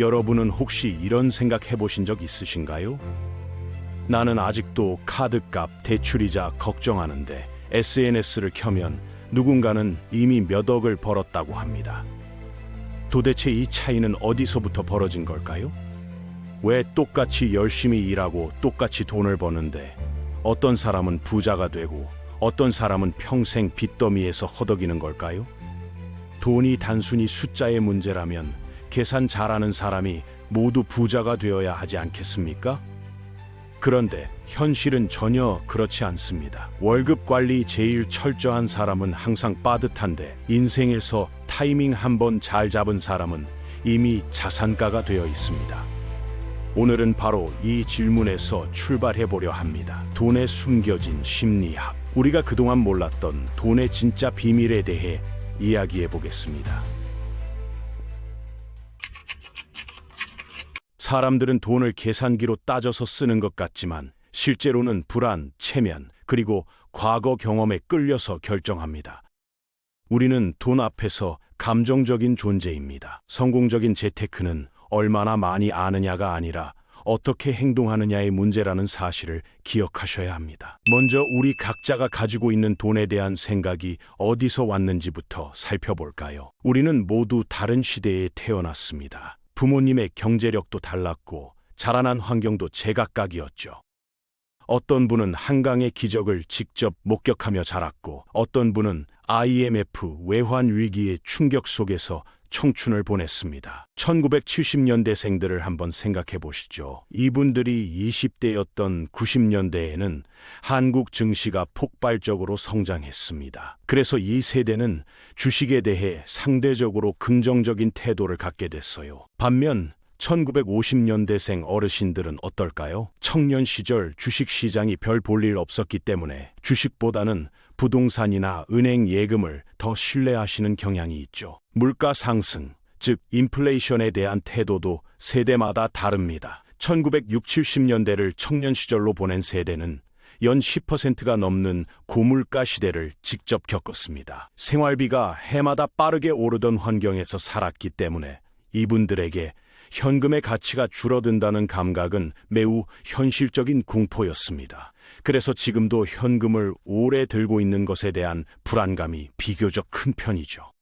여러분은 혹시 이런 생각 해보신 적 있으신가요? 나는 아직도 카드값, 대출이자 걱정하는데 SNS를 켜면 누군가는 이미 몇 억을 벌었다고 합니다. 도대체 이 차이는 어디서부터 벌어진 걸까요? 왜 똑같이 열심히 일하고 똑같이 돈을 버는데 어떤 사람은 부자가 되고 어떤 사람은 평생 빚더미에서 허덕이는 걸까요? 돈이 단순히 숫자의 문제라면 계산 잘하는 사람이 모두 부자가 되어야 하지 않겠습니까? 그런데 현실은 전혀 그렇지 않습니다. 월급 관리 제일 철저한 사람은 항상 빠듯한데 인생에서 타이밍 한번 잘 잡은 사람은 이미 자산가가 되어 있습니다. 오늘은 바로 이 질문에서 출발해 보려 합니다. 돈에 숨겨진 심리학. 우리가 그동안 몰랐던 돈의 진짜 비밀에 대해 이야기해 보겠습니다. 사람들은 돈을 계산기로 따져서 쓰는 것 같지만 실제로는 불안, 체면, 그리고 과거 경험에 끌려서 결정합니다. 우리는 돈 앞에서 감정적인 존재입니다. 성공적인 재테크는 얼마나 많이 아느냐가 아니라 어떻게 행동하느냐의 문제라는 사실을 기억하셔야 합니다. 먼저 우리 각자가 가지고 있는 돈에 대한 생각이 어디서 왔는지부터 살펴볼까요? 우리는 모두 다른 시대에 태어났습니다. 부모님의 경제력도 달랐고 자라난 환경도 제각각이었죠. 어떤 분은 한강의 기적을 직접 목격하며 자랐고 어떤 분은 IMF 외환 위기의 충격 속에서 청춘을 보냈습니다. 1970년대생들을 한번 생각해 보시죠. 이분들이 20대였던 90년대에는 한국 증시가 폭발적으로 성장했습니다. 그래서 이 세대는 주식에 대해 상대적으로 긍정적인 태도를 갖게 됐어요. 반면 1950년대생 어르신들은 어떨까요? 청년 시절 주식 시장이 별 볼 일 없었기 때문에 주식보다는 부동산이나 은행 예금을 더 신뢰하시는 경향이 있죠. 물가 상승, 즉 인플레이션에 대한 태도도 세대마다 다릅니다. 1960, 70년대를 청년 시절로 보낸 세대는 연 10%가 넘는 고물가 시대를 직접 겪었습니다. 생활비가 해마다 빠르게 오르던 환경에서 살았기 때문에 이분들에게 현금의 가치가 줄어든다는 감각은 매우 현실적인 공포였습니다. 그래서 지금도 현금을 오래 들고 있는 것에 대한 불안감이 비교적 큰 편이죠.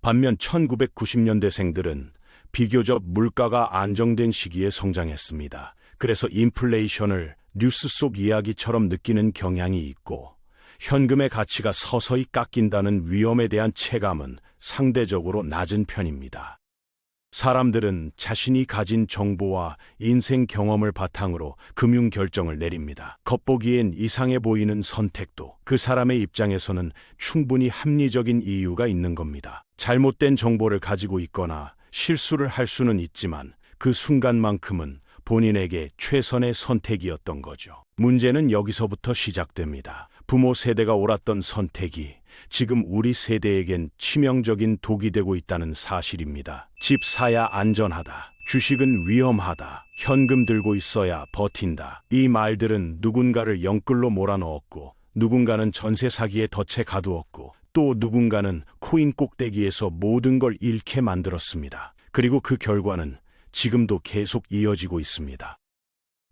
반면 1990년대생들은 비교적 물가가 안정된 시기에 성장했습니다. 그래서 인플레이션을 뉴스 속 이야기처럼 느끼는 경향이 있고 현금의 가치가 서서히 깎인다는 위험에 대한 체감은 상대적으로 낮은 편입니다. 사람들은 자신이 가진 정보와 인생 경험을 바탕으로 금융 결정을 내립니다. 겉보기엔 이상해 보이는 선택도 그 사람의 입장에서는 충분히 합리적인 이유가 있는 겁니다. 잘못된 정보를 가지고 있거나 실수를 할 수는 있지만 그 순간만큼은 본인에게 최선의 선택이었던 거죠. 문제는 여기서부터 시작됩니다. 부모 세대가 옳았던 선택이 지금 우리 세대에겐 치명적인 독이 되고 있다는 사실입니다. 집 사야 안전하다. 주식은 위험하다. 현금 들고 있어야 버틴다. 이 말들은 누군가를 영끌로 몰아넣었고, 누군가는 전세 사기에 덫에 가두었고, 또 누군가는 코인 꼭대기에서 모든 걸 잃게 만들었습니다. 그리고 그 결과는 지금도 계속 이어지고 있습니다.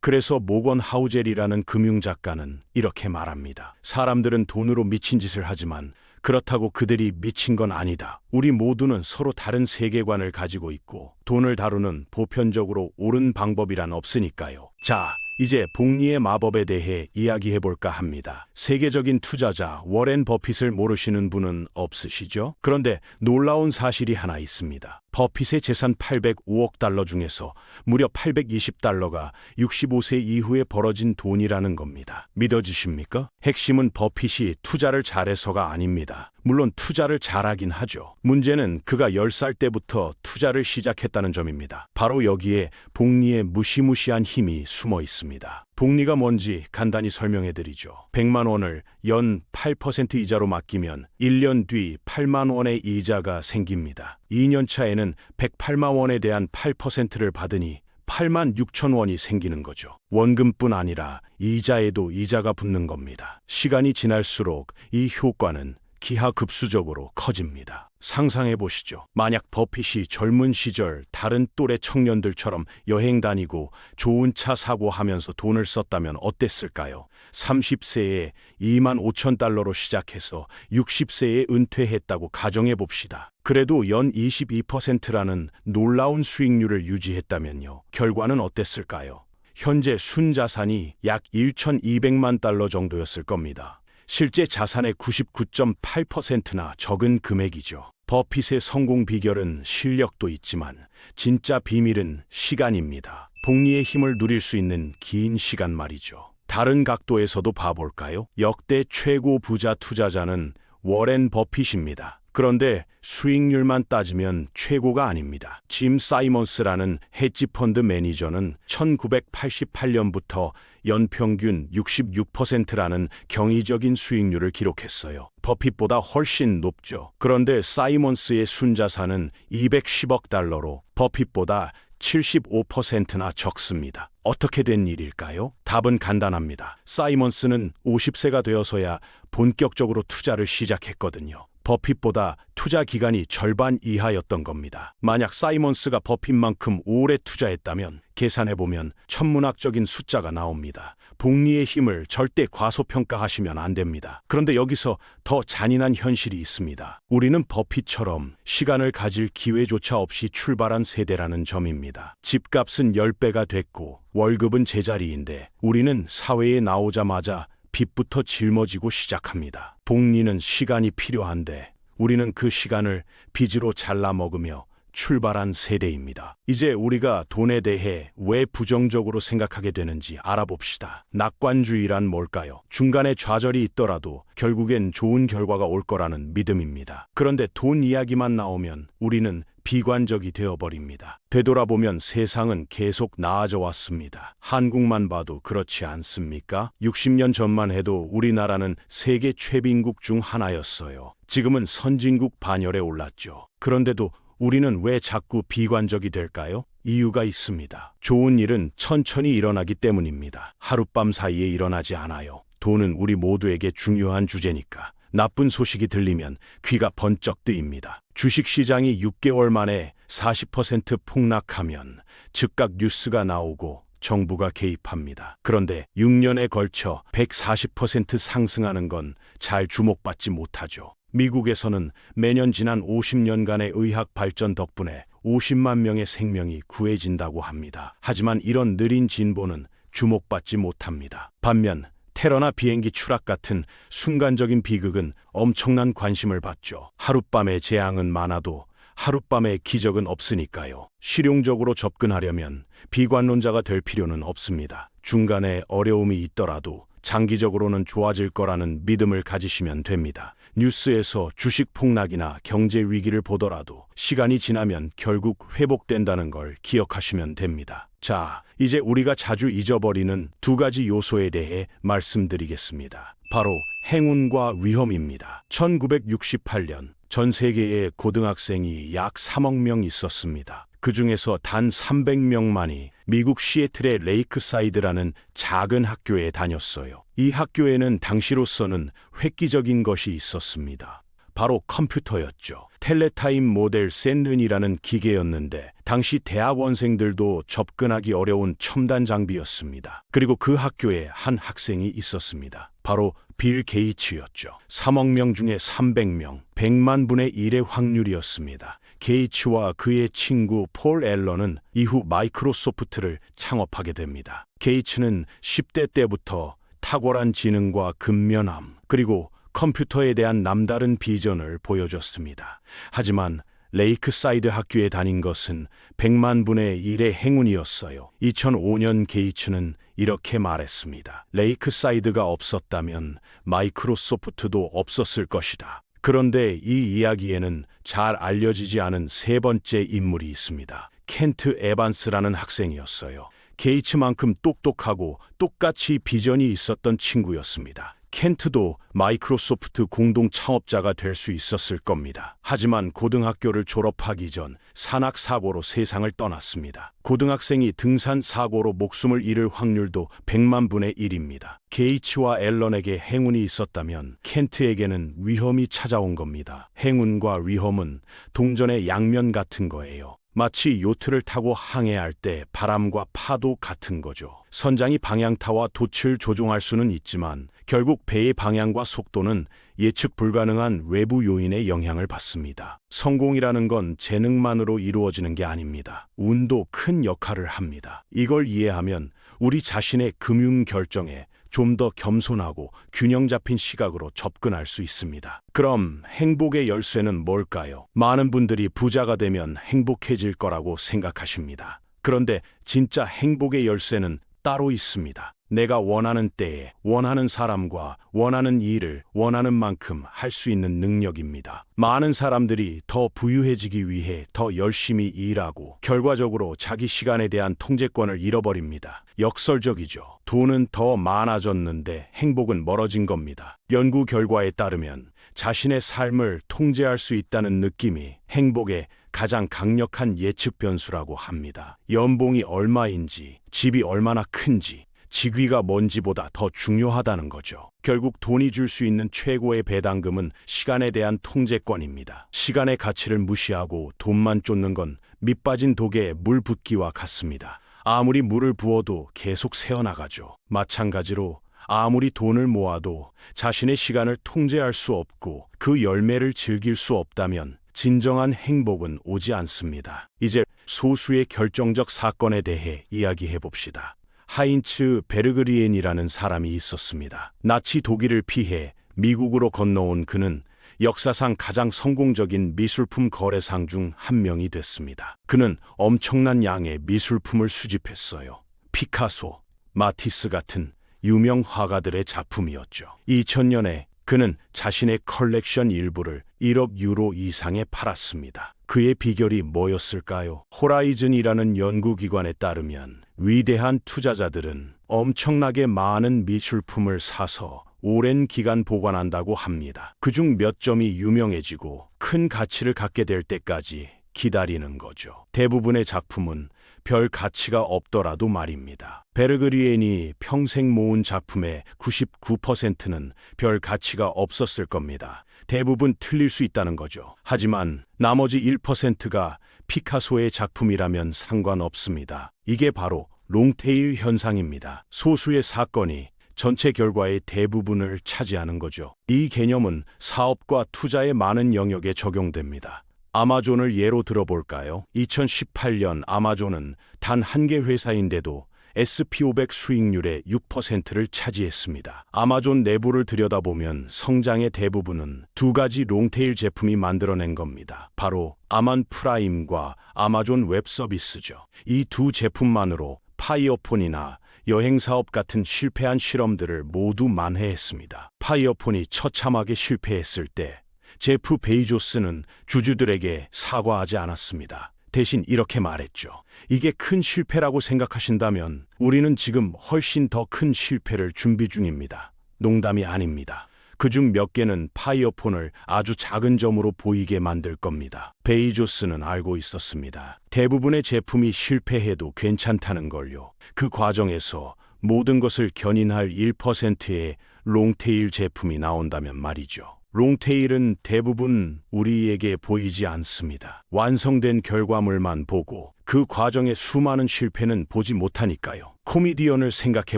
그래서 모건 하우젤이라는 금융작가는 이렇게 말합니다. 사람들은 돈으로 미친 짓을 하지만 그렇다고 그들이 미친 건 아니다. 우리 모두는 서로 다른 세계관을 가지고 있고 돈을 다루는 보편적으로 옳은 방법이란 없으니까요. 자, 이제 복리의 마법에 대해 이야기해 볼까 합니다. 세계적인 투자자 워렌 버핏을 모르시는 분은 없으시죠? 그런데 놀라운 사실이 하나 있습니다. 버핏의 재산 805억 달러 중에서 무려 820달러가 65세 이후에 벌어진 돈이라는 겁니다. 믿어지십니까? 핵심은 버핏이 투자를 잘해서가 아닙니다. 물론 투자를 잘하긴 하죠. 문제는 그가 10살 때부터 투자를 시작했다는 점입니다. 바로 여기에 복리의 무시무시한 힘이 숨어 있습니다. 복리가 뭔지 간단히 설명해 드리죠. 100만 원을 연 8% 이자로 맡기면 1년 뒤 8만 원의 이자가 생깁니다. 2년 차에는 108만 원에 대한 8%를 받으니 8만 6천 원이 생기는 거죠. 원금뿐 아니라 이자에도 이자가 붙는 겁니다. 시간이 지날수록 이 효과는 기하급수적으로 커집니다. 상상해 보시죠. 만약 버핏이 젊은 시절 다른 또래 청년들처럼 여행 다니고 좋은 차 사고 하면서 돈을 썼다면 어땠을까요? 30세에 2만 5천 달러로 시작해서 60세에 은퇴했다고 가정해 봅시다. 그래도 연 22%라는 놀라운 수익률을 유지했다면요. 결과는 어땠을까요? 현재 순자산이 약 1,200만 달러 정도였을 겁니다. 실제 자산의 99.8%나 적은 금액이죠. 버핏의 성공 비결은 실력도 있지만 진짜 비밀은 시간입니다. 복리의 힘을 누릴 수 있는 긴 시간 말이죠. 다른 각도에서도 봐볼까요? 역대 최고 부자 투자자는 워렌 버핏입니다. 그런데 수익률만 따지면 최고가 아닙니다. 짐 사이먼스라는 헤지펀드 매니저는 1988년부터 연평균 66%라는 경이적인 수익률을 기록했어요. 버핏보다 훨씬 높죠. 그런데 사이먼스의 순자산은 210억 달러로 버핏보다 75%나 적습니다. 어떻게 된 일일까요? 답은 간단합니다. 사이먼스는 50세가 되어서야 본격적으로 투자를 시작했거든요. 버핏보다 투자 기간이 절반 이하였던 겁니다. 만약 사이먼스가 버핏만큼 오래 투자했다면 계산해보면 천문학적인 숫자가 나옵니다. 복리의 힘을 절대 과소평가하시면 안 됩니다. 그런데 여기서 더 잔인한 현실이 있습니다. 우리는 버핏처럼 시간을 가질 기회조차 없이 출발한 세대라는 점입니다. 집값은 10배가 됐고 월급은 제자리인데 우리는 사회에 나오자마자 빚부터 짊어지고 시작합니다. 복리는 시간이 필요한데 우리는 그 시간을 빚으로 잘라 먹으며 출발한 세대입니다. 이제 우리가 돈에 대해 왜 부정적으로 생각하게 되는지 알아봅시다. 낙관주의란 뭘까요? 중간에 좌절이 있더라도 결국엔 좋은 결과가 올 거라는 믿음입니다. 그런데 돈 이야기만 나오면 우리는 비관적이 되어버립니다. 되돌아보면 세상은 계속 나아져 왔습니다. 한국만 봐도 그렇지 않습니까? 60년 전만 해도 우리나라는 세계 최빈국 중 하나였어요. 지금은 선진국 반열에 올랐죠. 그런데도 우리는 왜 자꾸 비관적이 될까요? 이유가 있습니다. 좋은 일은 천천히 일어나기 때문입니다. 하룻밤 사이에 일어나지 않아요. 돈은 우리 모두에게 중요한 주제니까. 나쁜 소식이 들리면 귀가 번쩍 뜨입니다. 주식 시장이 6개월 만에 40% 폭락하면 즉각 뉴스가 나오고 정부가 개입합니다. 그런데 6년에 걸쳐 140% 상승하는 건 잘 주목받지 못하죠. 미국에서는 매년 지난 50년간의 의학 발전 덕분에 50만 명의 생명이 구해진다고 합니다. 하지만 이런 느린 진보는 주목받지 못합니다. 반면 테러나 비행기 추락 같은 순간적인 비극은 엄청난 관심을 받죠. 하룻밤의 재앙은 많아도 하룻밤의 기적은 없으니까요. 실용적으로 접근하려면 비관론자가 될 필요는 없습니다. 중간에 어려움이 있더라도 장기적으로는 좋아질 거라는 믿음을 가지시면 됩니다. 뉴스에서 주식 폭락이나 경제 위기를 보더라도 시간이 지나면 결국 회복된다는 걸 기억하시면 됩니다. 자, 이제 우리가 자주 잊어버리는 두 가지 요소에 대해 말씀드리겠습니다. 바로 행운과 위험입니다. 1968년 전 세계에 고등학생이 약 3억 명 있었습니다. 그 중에서 단 300명만이 미국 시애틀의 레이크사이드라는 작은 학교에 다녔어요. 이 학교에는 당시로서는 획기적인 것이 있었습니다. 바로 컴퓨터였죠. 텔레타임 모델 샌른이라는 기계였는데 당시 대학원생들도 접근하기 어려운 첨단 장비였습니다. 그리고 그 학교에 한 학생이 있었습니다. 바로 빌 게이츠였죠. 3억 명 중에 300명, 100만 분의 1의 확률이었습니다. 게이츠와 그의 친구 폴 앨런은 이후 마이크로소프트를 창업하게 됩니다. 게이츠는 10대 때부터 탁월한 지능과 근면함, 그리고 컴퓨터에 대한 남다른 비전을 보여줬습니다. 하지만 레이크사이드 학교에 다닌 것은 100만 분의 1의 행운이었어요. 2005년 게이츠는 이렇게 말했습니다. 레이크사이드가 없었다면 마이크로소프트도 없었을 것이다. 그런데 이 이야기에는 잘 알려지지 않은 세 번째 인물이 있습니다. 켄트 에반스라는 학생이었어요. 게이츠만큼 똑똑하고 똑같이 비전이 있었던 친구였습니다. 켄트도 마이크로소프트 공동 창업자가 될 수 있었을 겁니다. 하지만 고등학교를 졸업하기 전 산악 사고로 세상을 떠났습니다. 고등학생이 등산 사고로 목숨을 잃을 확률도 100만 분의 1입니다. 게이츠와 앨런에게 행운이 있었다면 켄트에게는 위험이 찾아온 겁니다. 행운과 위험은 동전의 양면 같은 거예요. 마치 요트를 타고 항해할 때 바람과 파도 같은 거죠. 선장이 방향타와 돛을 조종할 수는 있지만 결국 배의 방향과 속도는 예측 불가능한 외부 요인의 영향을 받습니다. 성공이라는 건 재능만으로 이루어지는 게 아닙니다. 운도 큰 역할을 합니다. 이걸 이해하면 우리 자신의 금융 결정에 좀 더 겸손하고 균형 잡힌 시각으로 접근할 수 있습니다. 그럼 행복의 열쇠는 뭘까요? 많은 분들이 부자가 되면 행복해질 거라고 생각하십니다. 그런데 진짜 행복의 열쇠는 따로 있습니다. 내가 원하는 때에 원하는 사람과 원하는 일을 원하는 만큼 할 수 있는 능력입니다. 많은 사람들이 더 부유해지기 위해 더 열심히 일하고 결과적으로 자기 시간에 대한 통제권을 잃어버립니다. 역설적이죠. 돈은 더 많아졌는데 행복은 멀어진 겁니다. 연구 결과에 따르면 자신의 삶을 통제할 수 있다는 느낌이 행복의 가장 강력한 예측 변수라고 합니다. 연봉이 얼마인지, 집이 얼마나 큰지, 직위가 뭔지보다 더 중요하다는 거죠. 결국 돈이 줄 수 있는 최고의 배당금은 시간에 대한 통제권입니다. 시간의 가치를 무시하고 돈만 쫓는 건 밑빠진 독에 물 붓기와 같습니다. 아무리 물을 부어도 계속 새어나가죠. 마찬가지로 아무리 돈을 모아도 자신의 시간을 통제할 수 없고 그 열매를 즐길 수 없다면 진정한 행복은 오지 않습니다. 이제 소수의 결정적 사건에 대해 이야기해 봅시다. 하인츠 베르그리엔이라는 사람이 있었습니다. 나치 독일을 피해 미국으로 건너온 그는 역사상 가장 성공적인 미술품 거래상 중 한 명이 됐습니다. 그는 엄청난 양의 미술품을 수집했어요. 피카소, 마티스 같은 유명 화가들의 작품이었죠. 2000년에 그는 자신의 컬렉션 일부를 1억 유로 이상에 팔았습니다. 그의 비결이 뭐였을까요? 호라이즌이라는 연구기관에 따르면 위대한 투자자들은 엄청나게 많은 미술품을 사서 오랜 기간 보관한다고 합니다. 그중 몇 점이 유명해지고 큰 가치를 갖게 될 때까지 기다리는 거죠. 대부분의 작품은 별 가치가 없더라도 말입니다. 베르그리엔이 평생 모은 작품의 99%는 별 가치가 없었을 겁니다. 대부분 틀릴 수 있다는 거죠. 하지만 나머지 1%가 피카소의 작품이라면 상관없습니다. 이게 바로 롱테일 현상입니다. 소수의 사건이 전체 결과의 대부분을 차지하는 거죠. 이 개념은 사업과 투자의 많은 영역에 적용됩니다. 아마존을 예로 들어볼까요? 2018년 아마존은 단 한 개 회사인데도 SP500 수익률의 6%를 차지했습니다. 아마존 내부를 들여다보면 성장의 대부분은 두 가지 롱테일 제품이 만들어낸 겁니다. 바로 아만 프라임과 아마존 웹 서비스죠. 이 두 제품만으로 파이어폰이나 여행 사업 같은 실패한 실험들을 모두 만회했습니다. 파이어폰이 처참하게 실패했을 때 제프 베이조스는 주주들에게 사과하지 않았습니다. 대신 이렇게 말했죠. 이게 큰 실패라고 생각하신다면 우리는 지금 훨씬 더 큰 실패를 준비 중입니다. 농담이 아닙니다. 그중 몇 개는 파이어폰을 아주 작은 점으로 보이게 만들 겁니다. 베이조스는 알고 있었습니다. 대부분의 제품이 실패해도 괜찮다는 걸요. 그 과정에서 모든 것을 견인할 1%의 롱테일 제품이 나온다면 말이죠. 롱테일은 대부분 우리에게 보이지 않습니다. 완성된 결과물만 보고 그 과정의 수많은 실패는 보지 못하니까요. 코미디언을 생각해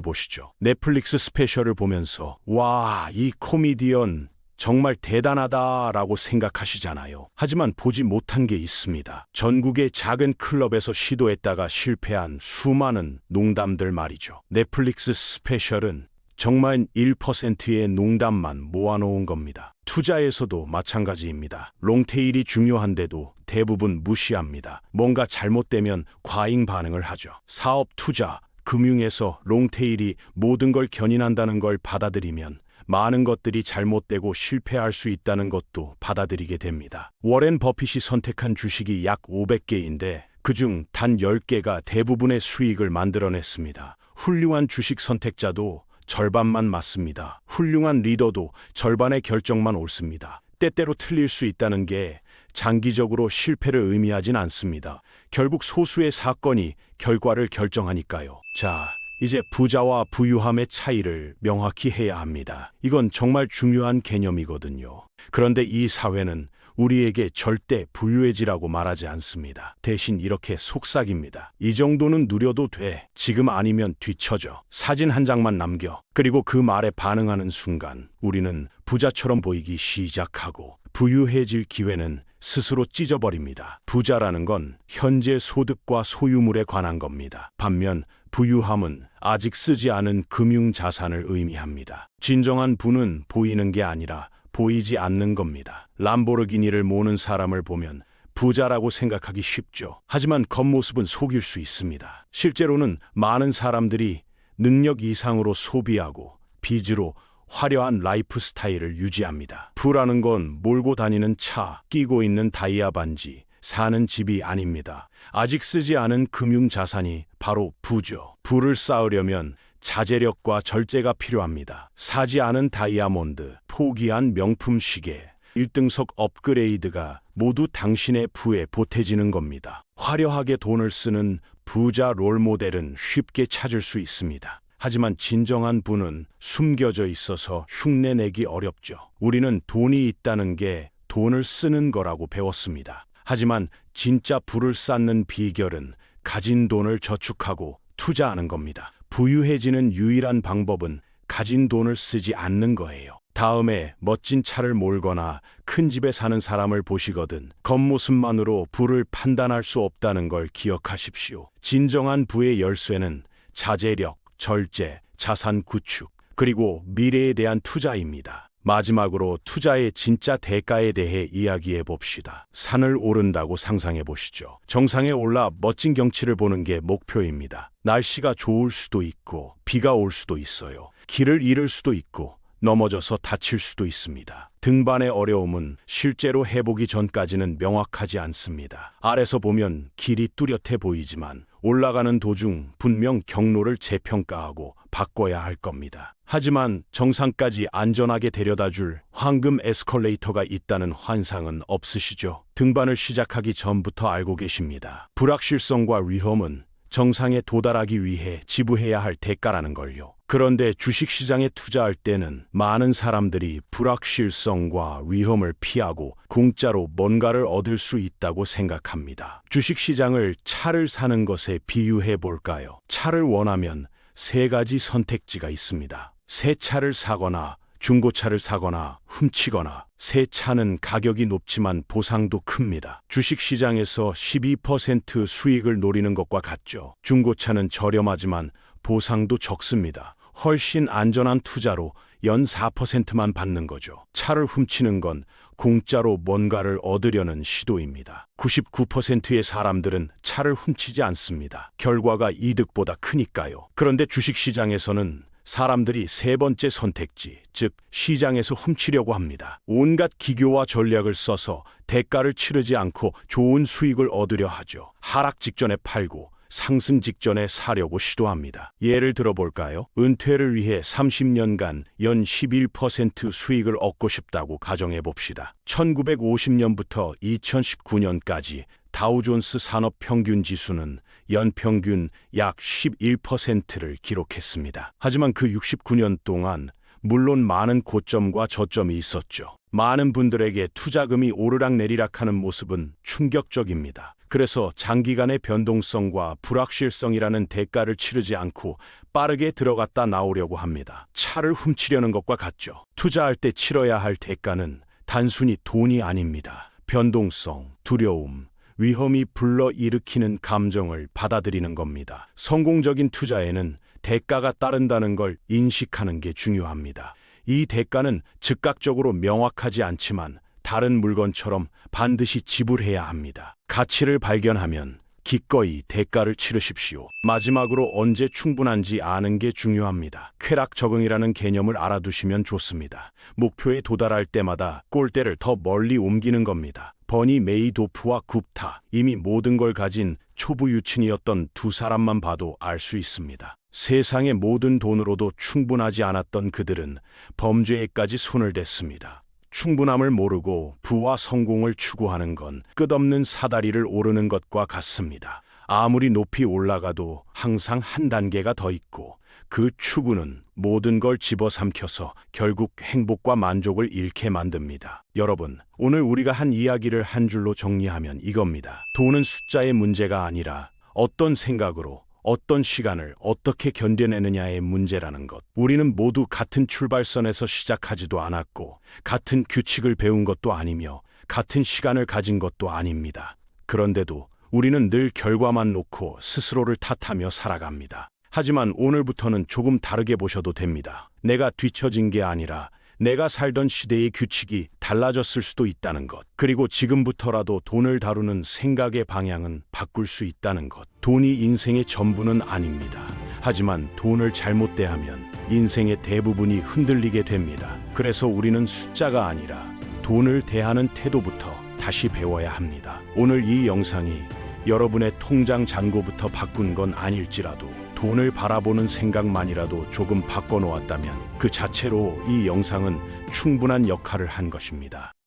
보시죠. 넷플릭스 스페셜을 보면서 와, 이 코미디언 정말 대단하다라고 생각하시잖아요. 하지만 보지 못한 게 있습니다. 전국의 작은 클럽에서 시도했다가 실패한 수많은 농담들 말이죠. 넷플릭스 스페셜은 정말 1%의 농담만 모아놓은 겁니다. 투자에서도 마찬가지입니다. 롱테일이 중요한데도 대부분 무시합니다. 뭔가 잘못되면 과잉 반응을 하죠. 사업 투자, 금융에서 롱테일이 모든 걸 견인한다는 걸 받아들이면 많은 것들이 잘못되고 실패할 수 있다는 것도 받아들이게 됩니다. 워렌 버핏이 선택한 주식이 약 500개인데 그중 단 10개가 대부분의 수익을 만들어냈습니다. 훌륭한 주식 선택자도 절반만 맞습니다. 훌륭한 리더도 절반의 결정만 옳습니다. 때때로 틀릴 수 있다는 게 장기적으로 실패를 의미하진 않습니다. 결국 소수의 사건이 결과를 결정하니까요. 자, 이제 부자와 부유함의 차이를 명확히 해야 합니다. 이건 정말 중요한 개념이거든요. 그런데 이 사회는 우리에게 절대 부유해지라고 말하지 않습니다. 대신 이렇게 속삭입니다. 이 정도는 누려도 돼. 지금 아니면 뒤처져. 사진 한 장만 남겨. 그리고 그 말에 반응하는 순간 우리는 부자처럼 보이기 시작하고 부유해질 기회는 스스로 찢어버립니다. 부자라는 건 현재 소득과 소유물에 관한 겁니다. 반면 부유함은 아직 쓰지 않은 금융 자산을 의미합니다. 진정한 부는 보이는 게 아니라 보이지 않는 겁니다. 람보르기니를 모는 사람을 보면 부자라고 생각하기 쉽죠. 하지만 겉모습은 속일 수 있습니다. 실제로는 많은 사람들이 능력 이상으로 소비하고 빚으로 화려한 라이프 스타일을 유지합니다. 부라는 건 몰고 다니는 차, 끼고 있는 다이아 반지, 사는 집이 아닙니다. 아직 쓰지 않은 금융 자산이 바로 부죠. 부를 쌓으려면 자제력과 절제가 필요합니다. 사지 않은 다이아몬드, 포기한 명품 시계, 1등석 업그레이드가 모두 당신의 부에 보태지는 겁니다. 화려하게 돈을 쓰는 부자 롤모델은 쉽게 찾을 수 있습니다. 하지만 진정한 부는 숨겨져 있어서 흉내내기 어렵죠. 우리는 돈이 있다는 게 돈을 쓰는 거라고 배웠습니다. 하지만 진짜 부를 쌓는 비결은 가진 돈을 저축하고 투자하는 겁니다. 부유해지는 유일한 방법은 가진 돈을 쓰지 않는 거예요. 다음에 멋진 차를 몰거나 큰 집에 사는 사람을 보시거든 겉모습만으로 부를 판단할 수 없다는 걸 기억하십시오. 진정한 부의 열쇠는 자제력, 절제, 자산 구축, 그리고 미래에 대한 투자입니다. 마지막으로 투자의 진짜 대가에 대해 이야기해 봅시다. 산을 오른다고 상상해 보시죠. 정상에 올라 멋진 경치를 보는 게 목표입니다. 날씨가 좋을 수도 있고, 비가 올 수도 있어요. 길을 잃을 수도 있고, 넘어져서 다칠 수도 있습니다. 등반의 어려움은 실제로 해보기 전까지는 명확하지 않습니다. 아래서 보면 길이 뚜렷해 보이지만 올라가는 도중 분명 경로를 재평가하고 바꿔야 할 겁니다. 하지만 정상까지 안전하게 데려다 줄 황금 에스컬레이터가 있다는 환상은 없으시죠? 등반을 시작하기 전부터 알고 계십니다. 불확실성과 위험은 정상에 도달하기 위해 지불해야 할 대가라는 걸요. 그런데 주식시장에 투자할 때는 많은 사람들이 불확실성과 위험을 피하고 공짜로 뭔가를 얻을 수 있다고 생각합니다. 주식시장을 차를 사는 것에 비유해 볼까요? 차를 원하면 세 가지 선택지가 있습니다. 새 차를 사거나 중고차를 사거나 훔치거나 새 차는 가격이 높지만 보상도 큽니다. 주식시장에서 12% 수익을 노리는 것과 같죠. 중고차는 저렴하지만 보상도 적습니다. 훨씬 안전한 투자로 연 4%만 받는 거죠. 차를 훔치는 건 공짜로 뭔가를 얻으려는 시도입니다. 99%의 사람들은 차를 훔치지 않습니다. 결과가 이득보다 크니까요. 그런데 주식시장에서는 사람들이 세 번째 선택지, 즉 시장에서 훔치려고 합니다. 온갖 기교와 전략을 써서 대가를 치르지 않고 좋은 수익을 얻으려 하죠. 하락 직전에 팔고 상승 직전에 사려고 시도합니다. 예를 들어 볼까요? 은퇴를 위해 30년간 연 11% 수익을 얻고 싶다고 가정해 봅시다. 1950년부터 2019년까지 다우존스 산업 평균 지수는 연평균 약 11%를 기록했습니다. 하지만 그 69년 동안 물론 많은 고점과 저점이 있었죠. 많은 분들에게 투자금이 오르락내리락 하는 모습은 충격적입니다. 그래서 장기간의 변동성과 불확실성이라는 대가를 치르지 않고 빠르게 들어갔다 나오려고 합니다. 차를 훔치려는 것과 같죠. 투자할 때 치러야 할 대가는 단순히 돈이 아닙니다. 변동성, 두려움, 위험이 불러일으키는 감정을 받아들이는 겁니다. 성공적인 투자에는 대가가 따른다는 걸 인식하는 게 중요합니다. 이 대가는 즉각적으로 명확하지 않지만 다른 물건처럼 반드시 지불해야 합니다. 가치를 발견하면 기꺼이 대가를 치르십시오. 마지막으로 언제 충분한지 아는 게 중요합니다. 쾌락 적응이라는 개념을 알아두시면 좋습니다. 목표에 도달할 때마다 골대를 더 멀리 옮기는 겁니다. 버니 메이도프와 굽타, 이미 모든 걸 가진 초부 유층이었던 두 사람만 봐도 알 수 있습니다. 세상의 모든 돈으로도 충분하지 않았던 그들은 범죄에까지 손을 댔습니다. 충분함을 모르고 부와 성공을 추구하는 건 끝없는 사다리를 오르는 것과 같습니다. 아무리 높이 올라가도 항상 한 단계가 더 있고 그 추구는 모든 걸 집어삼켜서 결국 행복과 만족을 잃게 만듭니다. 여러분, 오늘 우리가 한 이야기를 한 줄로 정리하면 이겁니다. 돈은 숫자의 문제가 아니라 어떤 생각으로 어떤 시간을 어떻게 견뎌내느냐의 문제라는 것. 우리는 모두 같은 출발선에서 시작하지도 않았고, 같은 규칙을 배운 것도 아니며, 같은 시간을 가진 것도 아닙니다. 그런데도 우리는 늘 결과만 놓고 스스로를 탓하며 살아갑니다. 하지만 오늘부터는 조금 다르게 보셔도 됩니다. 내가 뒤처진 게 아니라 내가 살던 시대의 규칙이 달라졌을 수도 있다는 것. 그리고 지금부터라도 돈을 다루는 생각의 방향은 바꿀 수 있다는 것. 돈이 인생의 전부는 아닙니다. 하지만 돈을 잘못 대하면 인생의 대부분이 흔들리게 됩니다. 그래서 우리는 숫자가 아니라 돈을 대하는 태도부터 다시 배워야 합니다. 오늘 이 영상이 여러분의 통장 잔고부터 바꾼 건 아닐지라도 돈을 바라보는 생각만이라도 조금 바꿔놓았다면 그 자체로 이 영상은 충분한 역할을 한 것입니다.